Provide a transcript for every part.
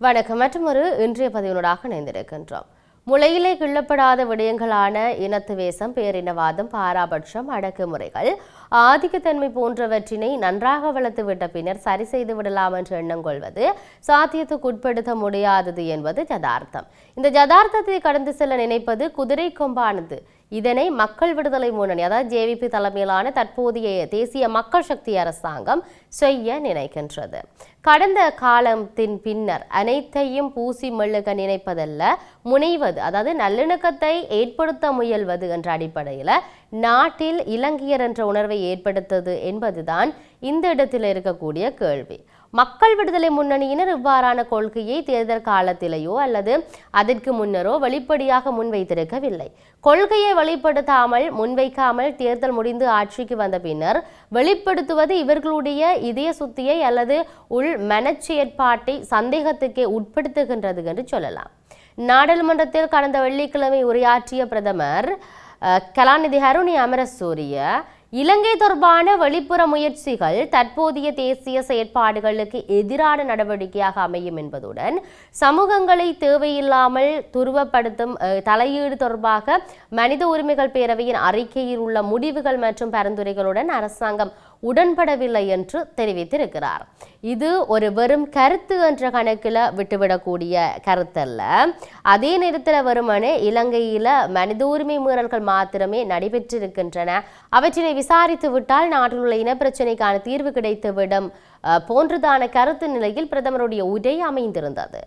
வணக்கம். மற்றும் ஒரு இன்றைய பதிவினூடாக இணைந்திருக்கின்றோம். முளையிலே கிள்ளப்படாத விடயங்களான இனத்து வேசம் பேரினவாதம் பாராபட்சம் அடக்குமுறைகள் ஆதிக்கத்தன்மை போன்றவற்றினை நன்றாக வளர்த்து விட்ட பின்னர் சரி செய்து விடலாம் என்று எண்ணம் கொள்வது சாத்தியத்துக்குட்படுத்த முடியாதது என்பது ஜதார்த்தம் இந்த ஜதார்த்தத்தை கடந்து செல்ல நினைப்பது குதிரை கொம்பானது. இதனை மக்கள் விடுதலை முன்னணி அதாவது ஜேவிபி தலைமையிலான தற்போதைய தேசிய மக்கள் சக்தி அரசாங்கம் செய்ய நினைக்கின்றது. கடந்த காலத்தின் பின்னர் அனைத்தையும் பூசி மெழுக நினைப்பதல்ல முனைவது அதாவது நல்லிணக்கத்தை ஏற்படுத்த முயல்வது என்ற அடிப்படையில் நாட்டில் இலங்கையர் என்ற உணர்வை ஏற்படுத்தது என்பதுதான் இந்த இடத்தில் இருக்கக்கூடிய கேள்வி. மக்கள் விடுதலை முன்னணியினர் இவ்வாறான கொள்கையை தேர்தல் காலத்திலேயோ அல்லது அதற்கு முன்னரோ வெளிப்படையாக முன்வைத்திருக்கவில்லை. கொள்கையை வெளிப்படுத்தாமல் முன்வைக்காமல் தேர்தல் முடிந்து ஆட்சிக்கு வந்த பின்னர் வெளிப்படுத்துவது இவர்களுடைய இதய சுத்தியை அல்லது உள் மனச்செயற்பாட்டை சந்தேகத்துக்கே உட்படுத்துகின்றது என்று சொல்லலாம். நாடாளுமன்றத்தில் கடந்த வெள்ளிக்கிழமை உரையாற்றிய பிரதமர் கலாநிதி ஹருணி அமரசூரிய இலங்கை தொடர்பான வெளிப்புற முயற்சிகள் தற்போதைய தேசிய செயற்பாடுகளுக்கு எதிரான நடவடிக்கையாக அமையும் என்பதுடன் சமூகங்களை தேவையில்லாமல் துருவப்படுத்தும் தலையீடு தொடர்பாக மனித உரிமைகள் பேரவையின் அறிக்கையில் உள்ள முடிவுகள் மற்றும் பரிந்துரைகளுடன் அரசாங்கம் உடன்படவில்லை என்று தெரிவித்திருக்கிறார். இது ஒரு வெறும் கருத்து என்ற கணக்கில் விட்டுவிடக்கூடிய கருத்தல்ல. அதே நேரத்தில் வருமானே இலங்கையில் மனித உரிமை மீறல்கள் மாத்திரமே நடைபெற்றிருக்கின்றன. அவற்றினை விசாரித்து விட்டால் நாட்டில் உள்ள இனப்பிரச்சினைக்கான தீர்வு கிடைத்துவிடும் அஹ், போன்றதான கருத்து நிலையில் பிரதமருடைய உரை அமைந்திருந்தது.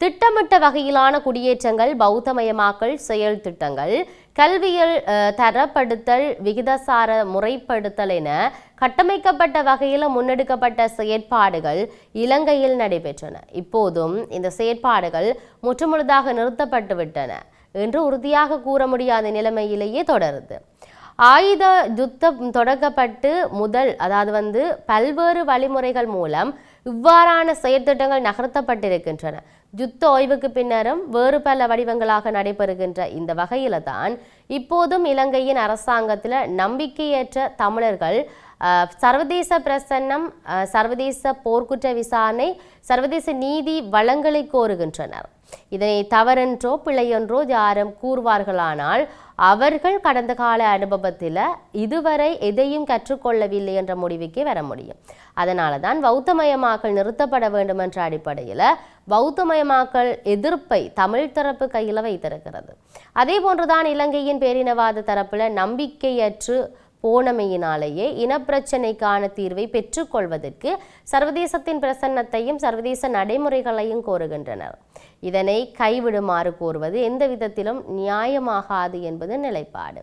திட்டமிட்ட வகையிலான குடியேற்றங்கள் பௌத்தமயமாக்கல் செயல் திட்டங்கள் கல்வியல் தரப்படுத்தல் விகிதசார முறைப்படுத்தல் என கட்டமைக்கப்பட்ட வகையில் முன்னெடுக்கப்பட்ட செயற்பாடுகள் இலங்கையில் நடைபெற்றன. இப்போதும் இந்த செயற்பாடுகள் முற்றுமுழுதாக நிறுத்தப்பட்டுவிட்டன என்று உறுதியாக கூற முடியாத நிலைமையிலேயே தொடருது. ஆயுத யுத்தம் தொடங்கப்பட்டு முதல் அதாவது வந்து பல்வேறு வழிமுறைகள் மூலம் இவ்வாறான செயற்திட்டங்கள் நகர்த்தப்பட்டிருக்கின்றன. யுத்த ஓய்வுக்கு பின்னரும் வேறு பல வடிவங்களாக நடைபெறுகின்ற இந்த வகையில தான் இப்போதும் இலங்கையின் அரசாங்கத்தில் நம்பிக்கையற்ற தமிழர்கள் சர்வதேச பிரசன்னம் சர்வதேச போர்க்குற்ற விசாரணை சர்வதேச நீதி வளங்களை கோருகின்றனர். இதனை தவறென்றோ பிழையென்றோ யாரும் கூறுவார்களானால் அவர்கள் கடந்த கால அனுபவத்தில் இதுவரை எதையும் கற்றுக்கொள்ளவில்லை என்ற முடிவுக்கே வர முடியும். அதனால தான் பௌத்தமயமாக்கல் நிறுத்தப்பட வேண்டும் என்ற அடிப்படையில் பௌத்தமயமாக்கல் எதிர்ப்பை தமிழ் தரப்பு கையில் வைத்திருக்கிறது. அதே போன்றுதான் இலங்கையின் பேரினவாத தரப்பில் நம்பிக்கையற்று போனமையினாலேயே இனப்பிரச்சினைக்கான தீர்வை பெற்றுக்கொள்வதற்கு சர்வதேசத்தின் பிரசன்னத்தையும் சர்வதேச நடைமுறைகளையும் கோருகின்றனர். இதனை கைவிடுமாறு கோருவது எந்த விதத்திலும் நியாயமாகாது என்பது நிலைப்பாடு.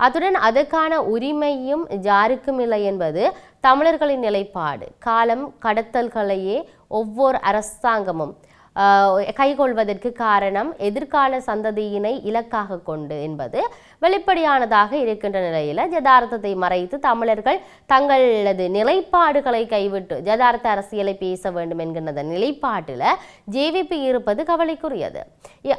அத்துடன் அதற்கான உரிமையும் ஜாருக்கும் இல்லை என்பது தமிழர்களின் நிலைப்பாடு. காலம் கடத்தல்களையே ஒவ்வொரு அரசாங்கமும் ஆஹ், காரணம் எதிர்கால சந்ததியினை இலக்காக கொண்டு என்பது வெளிப்படையானதாக இருக்கின்ற நிலையில் ஜதார்த்தத்தை மறைத்து தமிழர்கள் தங்களது நிலைப்பாடுகளை கைவிட்டு ஜதார்த்த அரசியலை பேச வேண்டும் என்கின்ற நிலைப்பாட்டில் ஜேவிபி இருப்பது கவலைக்குரியது.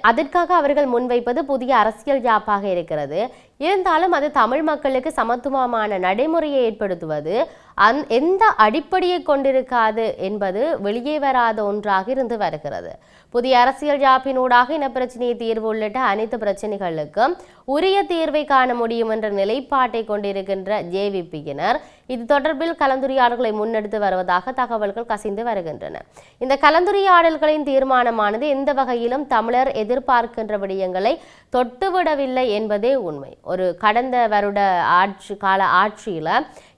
அதற்காக அவர்கள் முன்வைப்பது புதிய அரசியல் ஜாப்பாக இருக்கிறது. இருந்தாலும் அது தமிழ் மக்களுக்கு சமத்துவமான நடைமுறையை ஏற்படுத்துவது அந் எந்த அடிப்படையை கொண்டிருக்காது என்பது வெளியே வராத ஒன்றாக இருந்து வருகிறது. புதிய அரசியல் ஜாப்பினூடாக இனப்பிரச்சனையை தீர்வு உள்ளிட்ட அனைத்து பிரச்சனைகளுக்கும் உரிய தீர்வை காண முடியும் என்ற நிலைப்பாட்டை கொண்டிருக்கின்ற ஜேவிபியினர் இது தொடர்பில் கலந்துரையாடல்களை முன்னெடுத்து வருவதாக தகவல்கள் கசிந்து வருகின்றன. இந்த கலந்துரையாடல்களின் தீர்மானமானது எந்த வகையிலும் தமிழர் எதிர்பார்க்கின்ற விடயங்களை தொட்டுவிடவில்லை என்பதே உண்மை. ஒரு கடந்த வருட ஆட்சி கால ஆட்சியில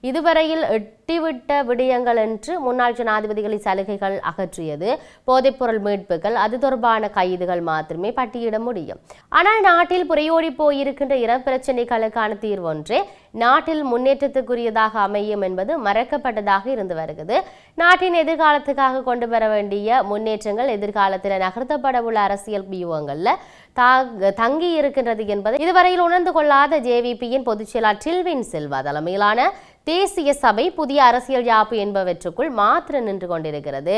இதுவரையில் எட்டிவிட்ட விடயங்கள் என்று முன்னாள் ஜனாதிபதிகளின் சலுகைகள் அகற்றியது. போதைப்பொருள் மீட்புகள் அது தொடர்பான கைதுகள் மாத்திரமே பட்டியிட முடியும். ஆனால் நாட்டில் புரையோடி போயிருக்கின்ற இன பிரச்சனைகளுக்கான தீர்வொன்றே நாட்டில் முன்னேற்றத்துக்குரியதாக அமையும் என்பது மறக்கப்பட்டதாக இருந்து வருகிறது. நாட்டின் எதிர்காலத்துக்காக கொண்டு வர வேண்டிய முன்னேற்றங்கள் எதிர்காலத்தில் நகர்த்தப்பட உள்ள அரசியல் வியூகங்களில் தங்கி இருக்கின்றது என்பது இதுவரையில் உணர்ந்து கொள்ளாத ஜேவிபியின் பொதுச் செயலாளர் டில்வின் செல்வா தலைமையிலான தேசிய சபை புதிய அரசியல் யாப்பு என்பவற்றுக்குள் மாத்திர நின்று கொண்டிருக்கிறது.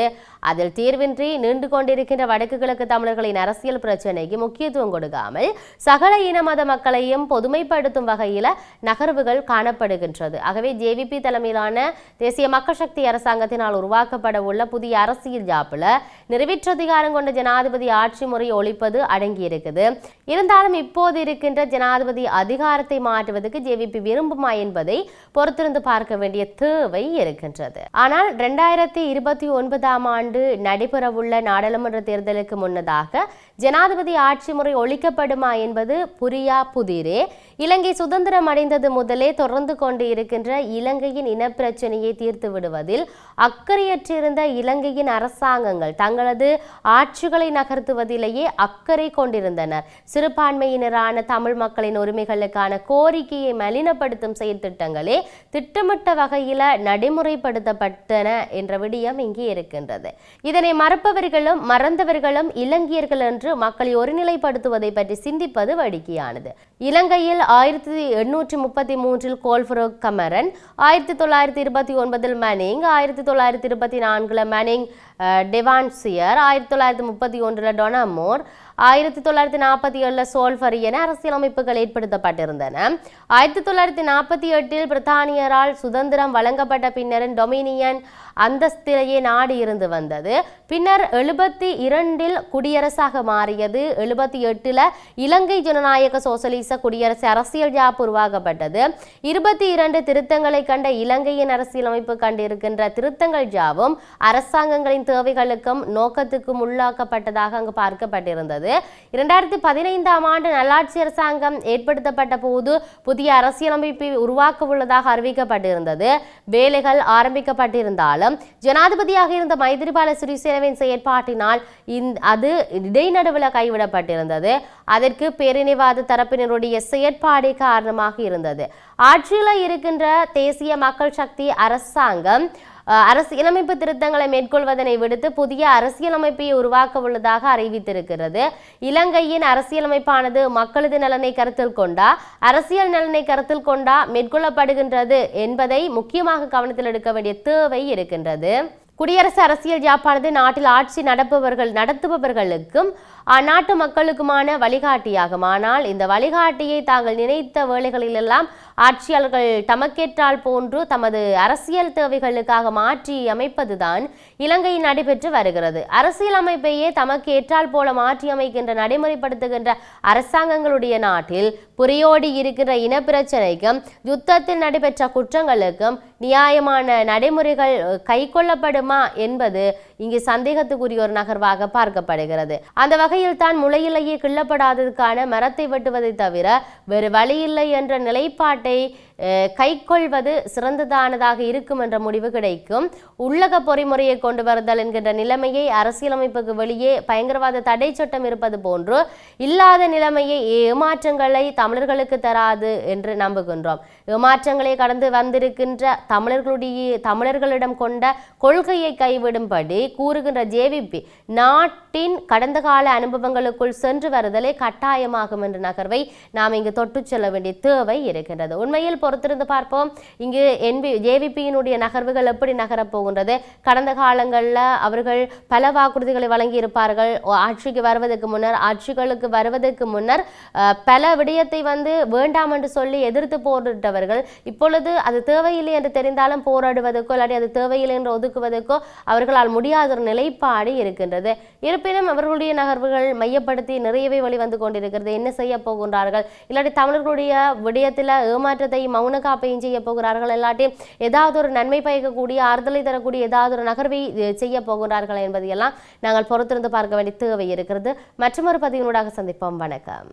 அதில் தீர்வின்றி நின்று கொண்டிருக்கின்ற வடக்கு கிழக்கு தமிழர்களின் அரசியல் பிரச்சினைக்கு முக்கியத்துவம் கொடுக்காமல் சகல இன மத மக்களையும் பொதுமைப்படுத்தும் வகையில் நகர்வுகள் காணப்படுகின்றது. ஆகவே ஜேவிபி தலைமையிலான தேசிய மக்கள் சக்தி அரசாங்கத்தினால் உருவாக்கப்பட உள்ள புதிய அரசியல் யாப்பில் நிறைவேற்றதிகாரம் கொண்ட ஜனாதிபதி ஆட்சி முறை ஒழிப்பது அடங்கியிருக்குது. இருந்தாலும் இப்போது இருக்கின்ற ஜனாதிபதி அதிகாரத்தை மாற்றுவதற்கு ஜேவிபி விரும்புமா என்பதை பொறுத்திருந்து பார்க்க வேண்டிய தேவை இருக்கின்றது. ஆனால் இரண்டாயிரத்தி இருபத்தி ஒன்பதாம் ஆண்டு நடைபெறவுள்ள நாடாளுமன்ற தேர்தலுக்கு முன்னதாக ஜனாதிபதி ஆட்சி முறை ஒழிக்கப்படுமா என்பது புரியா புதிரே. இலங்கை சுதந்திரம் அடைந்தது முதலே தொடர்ந்து கொண்டு இருக்கின்ற இலங்கையின் இனப்பிரச்சனையை தீர்த்து விடுவதில் அக்கறையற்றிருந்த இலங்கையின் அரசாங்கங்கள் தங்களது ஆட்சிகளை நகர்த்துவதிலேயே அக்கறை கொண்டிருந்தனர். சிறுபான்மையினரான தமிழ் மக்களின் உரிமைகளுக்கான கோரிக்கையை மலினப்படுத்தும் செயற்திட்டங்களே திட்டமிட்ட வகையில நடைமுறைப்படுத்தப்பட்டன என்ற விடயம் இங்கே இருக்கின்றது. இதனை மறப்பவர்களும் மறந்தவர்களும் இலங்கையர்கள் என்று மக்களை ஒருநிலைப்படுத்துவதை பற்றி சிந்திப்பது வடிக்கையானது. இலங்கையில் ஆயிரத்தி எண்ணூற்றி முப்பத்தி மூன்றில் கோல்ஃபரோ கமரன் ஆயிரத்தி தொள்ளாயிரத்தி இருபத்தி ஒன்பதில் மனிங் ஆயிரத்தி தொள்ளாயிரத்தி இருபத்தி நான்கில் மனிங் டெவான்சியர் ஆயிரத்தி தொள்ளாயிரத்தி முப்பத்தி ஒன்றில் டொனமோர் ஆயிரத்தி தொள்ளாயிரத்தி நாற்பத்தி ஏழில் சோல்ஃபரி என அரசியலமைப்புகள் ஏற்படுத்தப்பட்டிருந்தன. ஆயிரத்தி தொள்ளாயிரத்தி நாற்பத்தி எட்டில் பிரித்தானியரால் சுதந்திரம் வழங்கப்பட்ட பின்னரும் டொமினியன் அந்தஸ்திலேயே நாடு இருந்து வந்தது. பின்னர் எழுபத்தி இரண்டில் குடியரசாக மாறியது. எழுபத்தி எட்டில் இலங்கை ஜனநாயக சோசலிச குடியரசு அரசியல் ஜாப் உருவாக்கப்பட்டது. இருபத்தி இரண்டு திருத்தங்களை கண்ட இலங்கையின் அரசியலமைப்பு கண்டிருக்கின்ற திருத்தங்கள் ஜாவும் அரசாங்கங்களின் தேவைகளுக்கும் நோக்கத்துக்கும் உள்ளாக்கப்பட்டதாக அங்கு பார்க்கப்பட்டிருந்தது. இரண்டாயிரத்தி பதினைந்தாம் ஆண்டு நல்லாட்சி அரசாங்கம் ஏற்படுத்தப்பட்ட போது புதிய அரசியலமைப்பை உருவாக்க உள்ளதாக அறிவிக்கப்பட்டிருந்தது. வேலைகள் ஆரம்பிக்கப்பட்டிருந்தாலும் ஜனாதிபதியாக இருந்த மைத்திரிபால சிறிசேனவின் செயற்பாட்டினால் இந் அது இடைநடுவில் கைவிடப்பட்டிருந்தது. அதற்கு பேரினைவாத தரப்பினருடைய செயற்பாடே காரணமாக இருந்தது. ஆட்சியில் இருக்கின்ற தேசிய மக்கள் சக்தி அரசாங்கம் அரசியலமைப்பு திருத்தங்களை மேற்கொள்வதனை விடுத்து புதிய அரசியலமைப்பை உருவாக்க உள்ளதாக அறிவித்திருக்கிறது. இலங்கையின் அரசியலமைப்பானது மக்களது நலனை கருத்தில் கொண்டா அரசியல் நலனை கருத்தில் கொண்டா மேற்கொள்ளப்படுகின்றது என்பதை முக்கியமாக கவனத்தில் எடுக்க வேண்டிய தேவை இருக்கின்றது. குடியரசு அரசியல் ஜாப்பானது நாட்டில் ஆட்சி நடப்பவர்கள் நடத்துபவர்களுக்கும் அந்நாட்டு மக்களுக்குமான வழிகாட்டியாகும். ஆனால் இந்த வழிகாட்டியை தாங்கள் நினைத்த வேளைகளிலெல்லாம் ஆட்சியாளர்கள் தமக்கேற்றால் போன்று தமது அரசியல் தேவைகளுக்காக மாற்றி அமைப்பதுதான் இலங்கையில் நடைபெற்று வருகிறது. அரசியல் அமைப்பையே தமக்கேற்றால் போல மாற்றி அமைக்கின்ற நடைமுறைப்படுத்துகின்ற அரசாங்கங்களுடைய நாட்டில் புரியோடி இருக்கிற இனப்பிரச்சனைக்கும் யுத்தத்தில் நடைபெற்ற குற்றங்களுக்கும் நியாயமான நடைமுறைகள் கை கைக்கொள்ளப்படுமா என்பது இங்கு சந்தேகத்துக்குரிய ஒரு நகர்வாக பார்க்கப்படுகிறது. அந்த வகை தான் முளையிலேயே கிள்ளப்படாததுக்கான மரத்தை வெட்டுவதை தவிர வேறு வழியில்லை என்ற நிலைப்பாட்டை கைக்கொள்வது சிறந்ததானதாக இருக்கும் என்ற முடிவு கிடைக்கும். உள்ளக பொறிமுறையை கொண்டு வருதல் என்கின்ற நிலைமையை அரசியலமைப்புக்கு வெளியே பயங்கரவாத தடை சட்டம் இருப்பது போன்று இல்லாத நிலைமையை ஏமாற்றங்களை தமிழர்களுக்கு தராது என்று நம்புகின்றோம். ஏமாற்றங்களை கடந்து வந்திருக்கின்ற தமிழர்களுடைய தமிழர்களிடம் கொண்ட கொள்கையை கைவிடும்படி கூறுகின்ற ஜேவிபி நாட்டின் கடந்த கால அனுபவங்களுக்குள் சென்று வருதலே கட்டாயமாகும் என்ற நகர்வை நாம் இங்கு தொட்டு செல்ல வேண்டிய தேவை இருக்கின்றது. உண்மையில் பொறுத்திருந்து பார்ப்போம். இங்கு என்பி ஜேவிபியினுடைய நகர்வுகள் எப்படி நகரப் போகின்றது? கடந்த காலங்களில் அவர்கள் பல வாக்குறுதிகளை வழங்கியிருப்பார்கள். ஓ- ஆட்சிக்கு வருவதற்கு முன்னர் ஆட்சிகளுக்கு வருவதற்கு முன்னர் பல விடயத்தை வந்து வேண்டாம் என்று சொல்லி எதிர்த்து போரிட்டவர்கள். இப்பொழுது அது தேவையில்லை என்று தெரிந்தாலும் போராடுவதற்கோ இல்லாட்டி அது தேவையில்லை என்று ஒதுக்குவதற்கோ அவர்களால் முடியாத ஒரு நிலைப்பாடு இருக்கின்றது. இருப்பினும் அவர்களுடைய நகர்வுகள் மையப்படுத்தி நிறையவே வெளிவந்து கொண்டிருக்கிறது. என்ன செய்ய போகின்றார்கள்? இல்லாட்டி தமிழர்களுடைய விடயத்தில் ஏமாற்றத்தை மௌன காப்பையும் செய்ய போகிறார்கள். இல்லாட்டி ஏதாவது ஒரு நன்மை பயக்கக்கூடிய ஆறுதலை தரக்கூடிய ஏதாவது ஒரு நகர்வை செய்ய போகிறார்கள் என்பதையெல்லாம் நாங்கள் பொறுத்திருந்து பார்க்க வேண்டிய தேவை இருக்கிறது. மற்றொரு பதிவினூடாக சந்திப்போம். வணக்கம்.